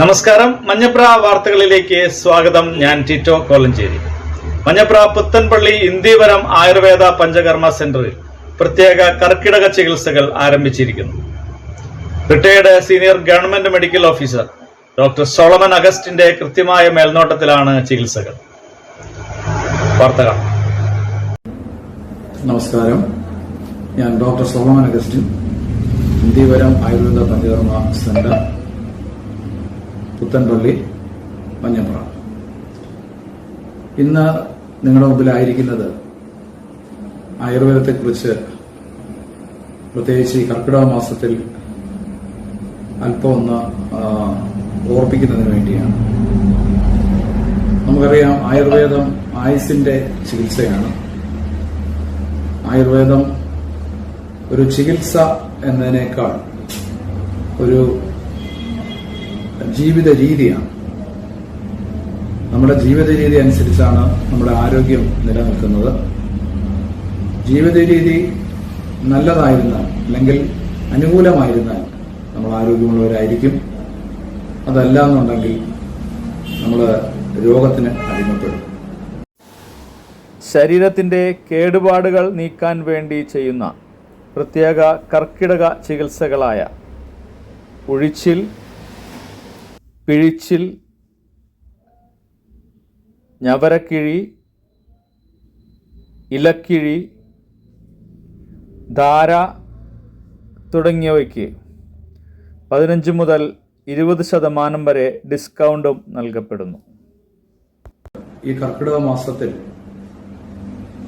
നമസ്കാരം. മഞ്ഞപ്ര വാർത്തകളിലേക്ക് സ്വാഗതം. ഞാൻ ടിറ്റോ കോലഞ്ചേരി. മഞ്ഞപ്ര പുത്തൻപള്ളി ഇന്ത്യവരം ആയുർവേദ പഞ്ചകർമ്മ സെന്ററിൽ പ്രത്യേക കർക്കിടക ചികിത്സകൾ ആരംഭിച്ചിരിക്കുന്നു. Retired senior government medical officer doctor Solomon അഗസ്റ്റിന്റെ കൃത്യമായ മേൽനോട്ടത്തിലാണ് ചികിത്സകൾ. വാർത്തകൾ നമസ്കാരം. ഞാൻ doctor Solomon Augustine Indhyavaram Ayurveda Panchakarma centre Puthenpally Manjapra. ഇന്ന് നിങ്ങളുടെ മുമ്പിലായിരിക്കുന്നത് ആയുർവേദത്തെക്കുറിച്ച് പ്രത്യേകിച്ച് ഈ കർക്കിടക മാസത്തിൽ അല്പം ഒന്ന് ആ, ഓർപ്പിക്കുന്നതിന് വേണ്ടിയാണ്. നമുക്കറിയാം ആയുർവേദം ആയുസിന്റെ ചികിത്സയാണ്. ആയുർവേദം ഒരു ചികിത്സ എന്നതിനേക്കാൾ ഒരു ജീവിത രീതിയാണ് നമ്മുടെ ജീവിത രീതി അനുസരിച്ചാണ് നമ്മുടെ ആരോഗ്യം നിലനിൽക്കുന്നത്. ജീവിത രീതി നല്ലതായിരുന്നാൽ അല്ലെങ്കിൽ അനുകൂലമായിരുന്നാൽ നമ്മൾ ആരോഗ്യമുള്ളവരായിരിക്കും. അതല്ല എന്നുണ്ടെങ്കിൽ നമ്മൾ രോഗത്തിന് അടിമപ്പെടും. ശരീരത്തിന്റെ കേടുപാടുകൾ നീക്കാൻ വേണ്ടി ചെയ്യുന്ന പ്രത്യേക കർക്കിടക ചികിത്സകളായ ഉഴിച്ചിൽ പിഴിച്ചിൽ ഞവരക്കിഴി ഇലക്കിഴി ധാര തുടങ്ങിയവയ്ക്ക് പതിനഞ്ച് മുതൽ ഇരുപത് ശതമാനം വരെ ഡിസ്കൗണ്ടും നൽകപ്പെടുന്നു. ഈ കർക്കിടക മാസത്തിൽ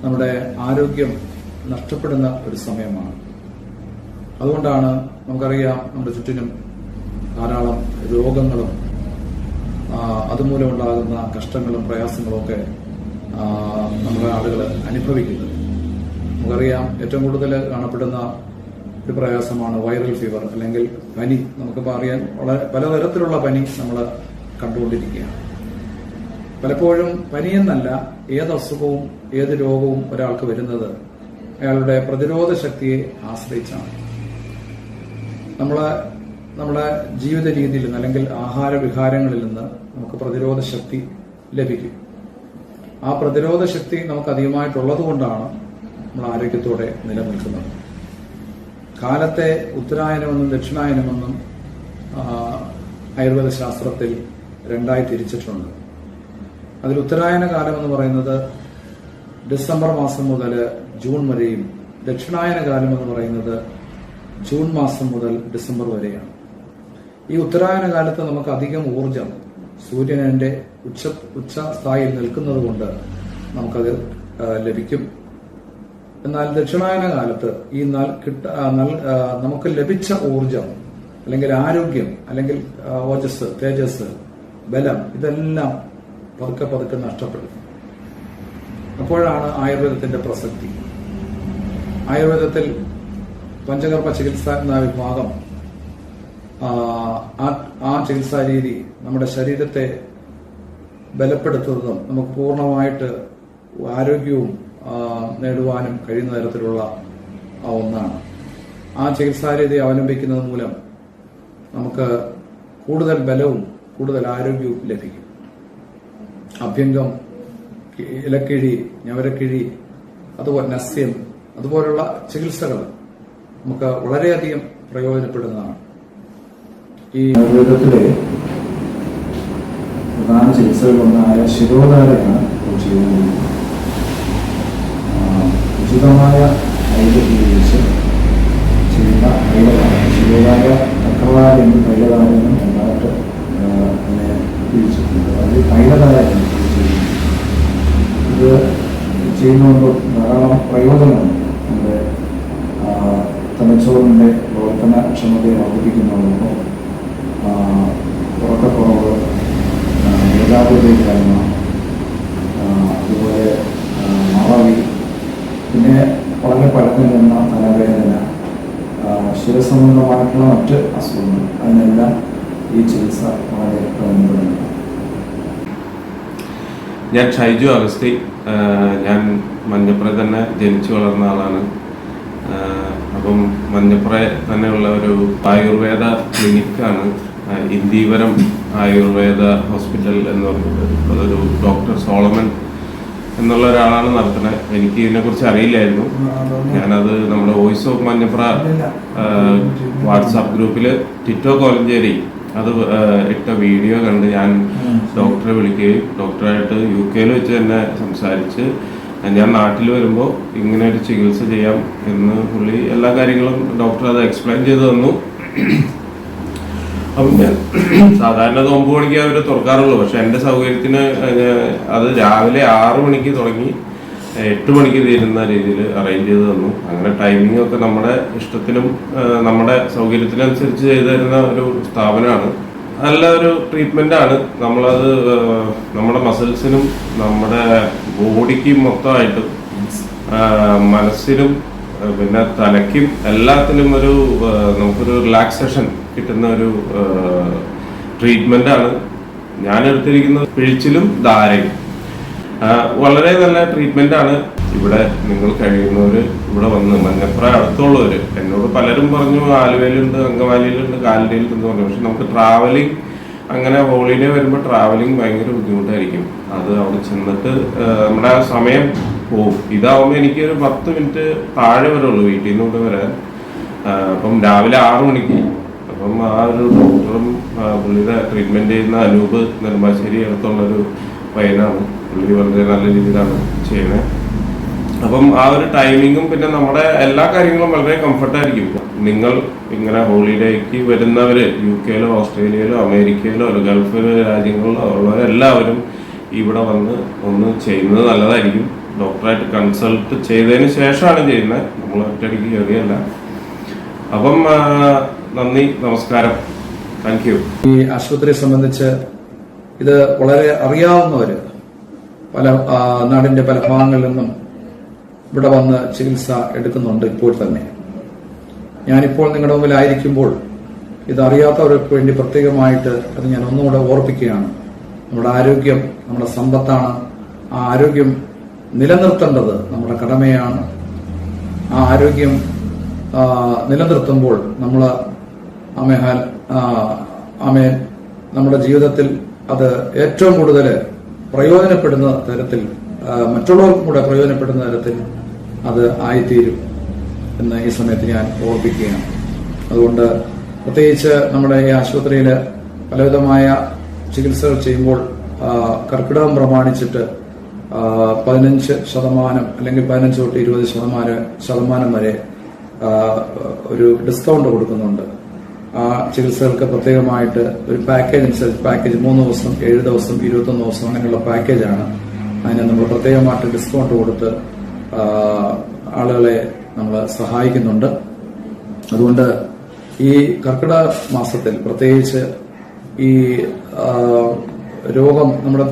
നമ്മുടെ ആരോഗ്യം നഷ്ടപ്പെടുന്ന ഒരു സമയമാണ്. അതുകൊണ്ടാണ് നമുക്കറിയാം നമ്മുടെ ചുറ്റിനും ധാരാളം രോഗങ്ങളും അതുമൂലം ഉണ്ടാകുന്ന കഷ്ടങ്ങളും പ്രയാസങ്ങളും ഒക്കെ നമ്മുടെ ആളുകൾ അനുഭവിക്കുന്നത്. നമുക്കറിയാം ഏറ്റവും കൂടുതൽ കാണപ്പെടുന്ന ഒരു പ്രയാസമാണ് വൈറൽ ഫീവർ അല്ലെങ്കിൽ പനി. നമുക്കിപ്പോൾ അറിയാൻ വളരെ പലതരത്തിലുള്ള പനി നമ്മൾ കണ്ടുകൊണ്ടിരിക്കുകയാണ്. പലപ്പോഴും പനിയെന്നല്ല ഏത് അസുഖവും ഏത് രോഗവും ഒരാൾക്ക് വരുന്നത് അയാളുടെ പ്രതിരോധ ശക്തിയെ ആശ്രയിച്ചാണ്. നമ്മളെ നമ്മുടെ ജീവിത രീതിയിൽ നിന്ന് അല്ലെങ്കിൽ ആഹാര വിഹാരങ്ങളിൽ നിന്ന് നമുക്ക് പ്രതിരോധ ശക്തി ലഭിക്കും. ആ പ്രതിരോധ ശക്തി നമുക്ക് അധികമായിട്ടുള്ളത് കൊണ്ടാണ് നമ്മൾ ആരോഗ്യത്തോടെ നിലനിൽക്കുന്നത്. കാലത്തെ ഉത്തരായനമെന്നും ദക്ഷിണായനമെന്നും ആയുർവേദ ശാസ്ത്രത്തിൽ രണ്ടായി തിരിച്ചിട്ടുണ്ട്. അതിൽ ഉത്തരായന കാലം എന്ന് പറയുന്നത് ഡിസംബർ മാസം മുതൽ ജൂൺ വരെയും ദക്ഷിണായന കാലം എന്ന് പറയുന്നത് ജൂൺ മാസം മുതൽ ഡിസംബർ വരെയാണ്. ഈ ഉത്തരായന കാലത്ത് നമുക്ക് അധികം ഊർജം സൂര്യനെ ഉച്ച ഉച്ച സ്ഥായിൽ നിൽക്കുന്നത് കൊണ്ട് നമുക്കത് ലഭിക്കും. എന്നാൽ ദക്ഷിണായന കാലത്ത് ഈ കിട്ട നമുക്ക് ലഭിച്ച ഊർജം അല്ലെങ്കിൽ ആരോഗ്യം അല്ലെങ്കിൽ ഓജസ് തേജസ് ബലം ഇതെല്ലാം പതുക്കെ പതുക്കെ നഷ്ടപ്പെടും. അപ്പോഴാണ് ആയുർവേദത്തിന്റെ പ്രസക്തി. ആയുർവേദത്തിൽ പഞ്ചകർമ്മ ചികിത്സ എന്ന വിഭാഗം ആ, ചികിത്സാരീതി നമ്മുടെ ശരീരത്തെ ബലപ്പെടുത്തുന്നതും നമുക്ക് പൂർണമായിട്ട് ആരോഗ്യവും നേടുവാനും കഴിയുന്ന തരത്തിലുള്ള ഒന്നാണ്. ആ ചികിത്സാ രീതി അവലംബിക്കുന്നത് മൂലം നമുക്ക് കൂടുതൽ ബലവും കൂടുതൽ ആരോഗ്യവും ലഭിക്കും. അഭ്യംഗം ഇലക്കിഴി ഞവരക്കിഴി അതുപോലെ നസ്യം അതുപോലുള്ള ചികിത്സകൾ നമുക്ക് വളരെയധികം പ്രയോജനപ്പെടുന്നതാണ്. ഈ ആയുർവേദത്തിലെ പ്രധാന ചികിത്സകളിലൊന്നായ ശിരോധാരയാണ് ചെയ്യുന്നത്. ഉചിതമായ ഐഡിയീകരിച്ച് ചെയ്യുന്ന ഐലധാരം ശിരോധാര ചക്രധാര എന്നും തൈലധാര എന്നും ആ, അതിനെ തിരിച്ചിട്ടുണ്ട് അതിൽ തൈലധാരയാണ് ചെയ്യുന്നത്. ഇത് ചെയ്യുന്നതുകൊണ്ട് ധാരാളം പ്രയോജനമുണ്ട് നമ്മുടെ തലച്ചോറിന്റെ പ്രവർത്തന പ്രവർത്തനക്ഷമതയെ വർദ്ധിപ്പിക്കുന്നതോടൊപ്പം ഉറക്കക്കുറവ് ഏകാഗ്രതയില്ലായ്മ അതുപോലെ മറവി പിന്നെ വളരെ പഴക്കം ചെന്ന തലവേദന. ശിരസംബന്ധമായിട്ടുള്ള മറ്റ് അസുഖങ്ങൾ. അതിനെല്ലാം ഈ ചികിത്സ വളരെ പ്രയോജനപ്പെടുന്നു ഞാൻ ഷൈജു അഗസ്തി. ഞാൻ മഞ്ഞപ്പുറ തന്നെ ജനിച്ചു വളർന്ന ആളാണ്. അപ്പം മഞ്ഞപ്പുറ തന്നെയുള്ള ഒരു ആയുർവേദ ക്ലിനിക്കാണ്. ഇന്ദീവരം ആയുർവേദ ഹോസ്പിറ്റൽ എന്ന് പറഞ്ഞിട്ട് അതൊരു ഡോക്ടർ സോളമൻ എന്നുള്ള ഒരാളാണ് നടത്തുന്നത്. എനിക്ക് ഇതിനെക്കുറിച്ച് അറിയില്ലായിരുന്നു. ഞാനത് നമ്മുടെ വോയിസ് ഓഫ് മഞ്ഞപ്ര വാട്സാപ്പ് ഗ്രൂപ്പിൽ ടിറ്റോ കോലഞ്ചേരി അത് ഇട്ട വീഡിയോ കണ്ട് ഞാൻ ഡോക്ടറെ വിളിക്കുകയും ഡോക്ടറായിട്ട് യു കെയിൽ വെച്ച് തന്നെ സംസാരിച്ച് ഞാൻ നാട്ടിൽ വരുമ്പോൾ ഇങ്ങനെ ഒരു ചികിത്സ ചെയ്യാം എന്ന് പുള്ളി എല്ലാ കാര്യങ്ങളും ഡോക്ടർ അത് എക്സ്പ്ലെയിൻ ചെയ്ത് തന്നു. അപ്പം ഞാൻ സാധാരണ അത് ഒമ്പത് മണിക്ക് അവർ തുറക്കാറുള്ളൂ. പക്ഷെ എന്റെ സൗകര്യത്തിന് അത് രാവിലെ ആറു മണിക്ക് തുടങ്ങി എട്ട് മണിക്ക് തീരുന്ന രീതിയിൽ അറേഞ്ച് ചെയ്ത് തന്നു. അങ്ങനെ ടൈമിംഗ് ഒക്കെ നമ്മുടെ ഇഷ്ടത്തിനും നമ്മുടെ സൗകര്യത്തിനനുസരിച്ച് ചെയ്തു തരുന്ന ഒരു സ്ഥാപനമാണ്. നല്ല ഒരു ട്രീറ്റ്മെന്റ് ആണ്. നമ്മളത് നമ്മുടെ മസിൽസിനും നമ്മുടെ ബോഡിക്കും മൊത്തമായിട്ടും മനസ്സിനും പിന്നെ തലയ്ക്കും എല്ലാത്തിനും ഒരു നമുക്കൊരു റിലാക്സേഷൻ കിട്ടുന്ന ഒരു ട്രീറ്റ്മെന്റ് ആണ്. ഞാൻ എടുത്തിരിക്കുന്ന പിഴിച്ചിലും ധാരയും. വളരെ നല്ല ട്രീറ്റ്മെന്റ് ആണ്. ഇവിടെ നിങ്ങൾ കഴിയുന്നവര് ഇവിടെ വന്ന് മഞ്ഞപ്ര അടുത്തുള്ളവര് എന്നോട് പലരും പറഞ്ഞു ആലുവയിലുണ്ട് അങ്കമാലിയിലുണ്ട് കാലിലുണ്ട് പറഞ്ഞു. പക്ഷെ നമുക്ക് ട്രാവലിംഗ് അങ്ങനെ ഹോളിഡേ വരുമ്പോൾ ട്രാവലിംഗ് ഭയങ്കര ബുദ്ധിമുട്ടായിരിക്കും. അത് അവിടെ ചെന്നിട്ട് നമ്മുടെ ആ സമയം പോവും. ഇതാവുമ്പോൾ എനിക്കൊരു പത്ത് മിനിറ്റ് താഴെ വരുള്ളൂ വീട്ടിൽ നിന്ന് വരാൻ. അപ്പം രാവിലെ ആറു മണിക്ക് അപ്പം ആ ഒരു ഡോക്ടറും പുള്ളിയുടെ ട്രീറ്റ്മെന്റ് ചെയ്യുന്ന അനൂപ് നെടുമ്പാശ്ശേരി അടുത്തുള്ളൊരു പയ്യനാണ്. പുള്ളി വളരെ നല്ല രീതിയിലാണ് ചെയ്യുന്നത്. അപ്പം ആ ഒരു ടൈമിങ്ങും പിന്നെ നമ്മുടെ എല്ലാ കാര്യങ്ങളും വളരെ കംഫർട്ടായിരിക്കും നിങ്ങൾ ഇങ്ങനെ ഹോളിഡേക്ക് വരുന്നവർ യു കെയിലോ ഓസ്ട്രേലിയയിലോ അമേരിക്കയിലോ ഗൾഫ് രാജ്യങ്ങളിലോ ഉള്ളവരെല്ലാവരും ഇവിടെ വന്ന് ഒന്ന് ചെയ്യുന്നത് നല്ലതായിരിക്കും. ഡോക്ടറായിട്ട് കൺസൾട്ട് ചെയ്തതിന് ശേഷമാണ് ചെയ്യുന്നത്. നമ്മൾ ഒറ്റയടിക്ക് കയറിയല്ല. അപ്പം നന്ദി നമസ്കാരം. താങ്ക് യു ഈ ആശുപത്രിയെ സംബന്ധിച്ച് ഇത് വളരെ അറിയാവുന്നവര് പല നാടിന്റെ പല ഭാഗങ്ങളിൽ നിന്നും ഇവിടെ വന്ന് ചികിത്സ എടുക്കുന്നുണ്ട് ഇപ്പോൾ തന്നെ. ഞാനിപ്പോൾ നിങ്ങളുടെ മുമ്പിലായിരിക്കുമ്പോൾ ഇത് അറിയാത്തവർക്ക് വേണ്ടി പ്രത്യേകമായിട്ട് അത് ഞാൻ ഒന്നുകൂടെ ഓർപ്പിക്കുകയാണ്. നമ്മുടെ ആരോഗ്യം നമ്മുടെ സമ്പത്താണ്. ആ ആരോഗ്യം നിലനിർത്തേണ്ടത് നമ്മുടെ കടമയാണ്. ആ ആരോഗ്യം നിലനിർത്തുമ്പോൾ നമ്മൾ അമേഹാൽ അമേൻ നമ്മുടെ ജീവിതത്തിൽ അത് ഏറ്റവും കൂടുതൽ പ്രയോജനപ്പെടുന്ന തരത്തിൽ മറ്റുള്ളവർക്കും കൂടെ പ്രയോജനപ്പെടുന്ന തരത്തിൽ അത് ആയിത്തീരും എന്ന് ഈ സമയത്ത് ഞാൻ ഓർപ്പിക്കുകയാണ്. അതുകൊണ്ട് പ്രത്യേകിച്ച് നമ്മുടെ ഈ ആശുപത്രിയിൽ പലവിധമായ ചികിത്സകൾ ചെയ്യുമ്പോൾ കർക്കിടകം പ്രമാണിച്ചിട്ട് പതിനഞ്ച് ശതമാനം അല്ലെങ്കിൽ പതിനഞ്ച് തൊട്ട് ഇരുപത് ശതമാനം ശതമാനം വരെ ഒരു ഡിസ്കൗണ്ട് കൊടുക്കുന്നുണ്ട്. ചികിത്സകൾക്ക് പ്രത്യേകമായിട്ട് ഒരു പാക്കേജ് അനുസരിച്ച് പാക്കേജ് മൂന്ന് ദിവസം ഏഴ് ദിവസം ഇരുപത്തൊന്ന് ദിവസം അങ്ങനെയുള്ള പാക്കേജാണ് അതിന് നമ്മൾ പ്രത്യേകമായിട്ട് ഡിസ്കൗണ്ട് കൊടുത്ത് ആളുകളെ നമ്മൾ സഹായിക്കുന്നുണ്ട്. അതുകൊണ്ട് ഈ കർക്കിടക മാസത്തിൽ പ്രത്യേകിച്ച് ഈ ആ, രോഗം നമ്മുടെ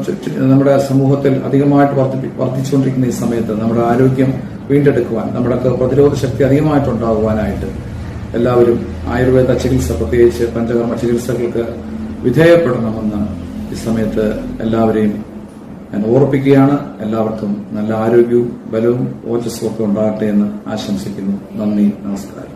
നമ്മുടെ സമൂഹത്തിൽ അധികമായിട്ട് വർദ്ധി- വർദ്ധിച്ചുകൊണ്ടിരിക്കുന്ന ഈ സമയത്ത് നമ്മുടെ ആരോഗ്യം വീണ്ടെടുക്കുവാൻ നമ്മുടെ പ്രതിരോധ ശക്തി അധികമായിട്ടുണ്ടാകുവാനായിട്ട് എല്ലാവരും ആയുർവേദ ചികിത്സ പ്രത്യേകിച്ച് പഞ്ചകർമ്മ ചികിത്സകൾക്ക് വിധേയപ്പെടണമെന്ന് ഈ സമയത്ത് എല്ലാവരെയും ഞാൻ ഓർപ്പിക്കുകയാണ്. എല്ലാവർക്കും നല്ല ആരോഗ്യവും ബലവും ഓജസ്സും ഒക്കെ ഉണ്ടാകട്ടെ എന്ന് ആശംസിക്കുന്നു. നന്ദി നമസ്കാരം.